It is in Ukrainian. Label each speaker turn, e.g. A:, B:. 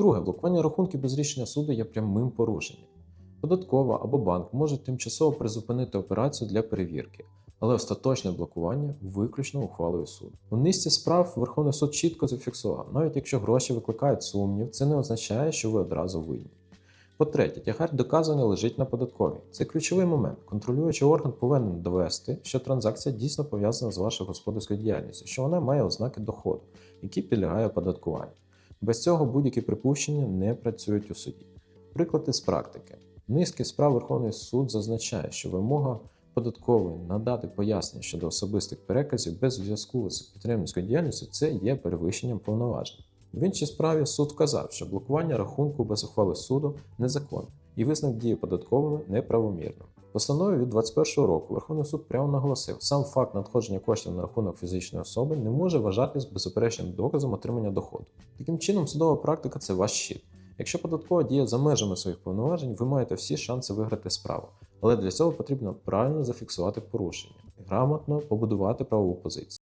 A: По-друге, блокування рахунків без рішення суду є прямим порушенням. Податкова або банк можуть тимчасово призупинити операцію для перевірки, але остаточне блокування виключно ухвалою суду. У низці справ Верховний суд чітко зафіксував, навіть якщо гроші викликають сумнів, це не означає, що ви одразу винні. По-третє, тягар доказання лежить на податковій. Це ключовий момент. Контролюючий орган повинен довести, що транзакція дійсно пов'язана з вашою господарською діяльністю, що вона має ознаки доходу, які підлягає оподаткуванню. Без цього будь-які припущення не працюють у суді. Приклади з практики. Низки справ Верховний суд зазначає, що вимога податкової надати пояснення щодо особистих переказів без зв'язку з підприємницькою діяльністю це є перевищенням повноважень. В іншій справі суд вказав, що блокування рахунку без ухвали суду незаконне і визнав дії податковими неправомірним. Постанові від 2021 року Верховний суд прямо наголосив, сам факт надходження коштів на рахунок фізичної особи не може вважатись беззаперечним доказом отримання доходу. Таким чином, судова практика це ваш щит. Якщо податкова діє за межами своїх повноважень, ви маєте всі шанси виграти справу. Але для цього потрібно правильно зафіксувати порушення і грамотно побудувати правову позицію.